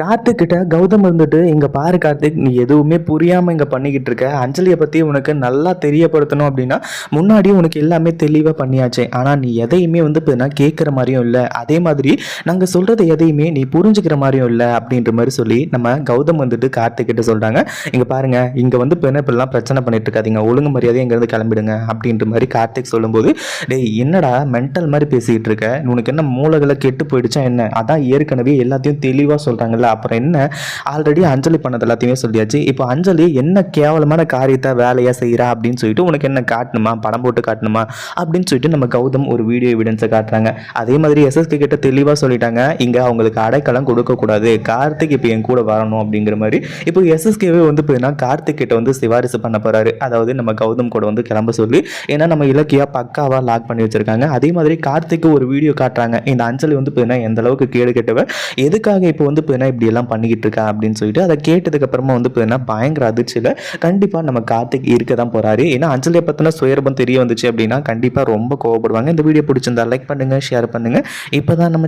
கார்த்திக்கிட்ட கௌதம் இருந்துட்டு இங்கே பாரு கார்த்திக் நீ எதுவுமே புரியாமல் இங்கே பண்ணிக்கிட்டு இருக்க. அஞ்சலியை பற்றி உனக்கு நல்லா தெரியப்படுத்தணும் அப்படின்னா முன்னாடி உனக்கு எல்லாமே தெளிவாக பண்ணியாச்சு. ஆனால் நீ எதையுமே வந்து இப்போ கேட்குற மாதிரியும் இல்லை. அதே மாதிரி நாங்கள் சொல்கிறது எதையுமே நீ புரிஞ்சுக்கிற மாதிரியும் இல்லை. அப்படின்ற மாதிரி சொல்லி நம்ம கௌதம் வந்துட்டு கார்த்திக்கிட்ட சொல்கிறாங்க இங்கே பாருங்கள் இங்கே வந்து இப்போ என்ன இப்படிலாம் பிரச்சனை பண்ணிட்டு இருக்காதீங்க. ஒழுங்கு மரியாதை இங்கேருந்து கிளம்பிடுங்க. அப்படின்ற மாதிரி கார்த்திக் சொல்லும்போது டேய் என்னடா மென்டல் மாதிரி பேசிக்கிட்டு இருக்க? உனக்கு என்ன மூளைகளை கெட்டு போயிடுச்சா என்ன? அதான் ஏற்கனவே எல்லாத்தையும் தெளிவாக சொல்கிறாங்கல்ல அப்புறம் என்ன? ஆல்ரெடி அஞ்சலி பண்ணது எல்லாத்தையுமே சொல்லியாச்சு. இப்போ அஞ்சலி என்ன கேவலமான காரியத்தை வேலையாக செய்கிறா அப்படின்னு சொல்லிட்டு உனக்கு என்ன காட்டணுமா? படம் போட்டு காட்டணுமா? அப்படின்னு சொல்லிட்டு நம்ம கௌதம் ஒரு வீடியோ எவிடன்ஸை காட்டுறாங்க. அதே மாதிரி எஸ்எஸ்கே கிட்ட தெளிவாக சொல்லிட்டாங்க. இங்கே அவங்களுக்கு அடைக்கலம் கொடுக்கக்கூடாது கார்த்திக் இப்போ என் கூட வரணும் அப்படிங்கிற மாதிரி. இப்போ எஸ்எஸ்கேவே வந்து போயின்னா கார்த்திக் கிட்ட வந்து சிபாரிசு பண்ண போகிறாரு அதாவது நம்ம கௌதம் கூட வந்து கிளம்ப சொல்லி ஏன்னா நம்ம இலக்கியா பக்காவாக லாக் பண்ணி வச்சிருக்காங்க. அதே மாதிரி கார்த்திக்கு ஒரு வீடியோ காட்டுறாங்க. இந்த அஞ்சலி வந்து போயின்னா எந்த அளவுக்கு கேடு கெட்டவ? எதுக்காக இப்போ வந்து போயின்னா இப்படி எல்லாம் பண்ணிக்கிட்டு இருக்கா அப்படின்னு சொல்லிட்டு அதை கேட்டதுக்கு அப்புறமா வந்து பார்த்தீங்கன்னா பயங்கர அதிர்ச்சியில் கண்டிப்பா நம்ம கார்த்திக் இருக்க தான் போறாரு. ஏன்னா அஞ்சலியை பத்தின சுயரபம் தெரிய வந்துச்சு அப்படின்னா கண்டிப்பா ரொம்ப கோவப்படுவாங்க. இந்த வீடியோ பிடிச்சிருந்தா லைக் பண்ணுங்க ஷேர் பண்ணுங்க. இப்பதான் நம்ம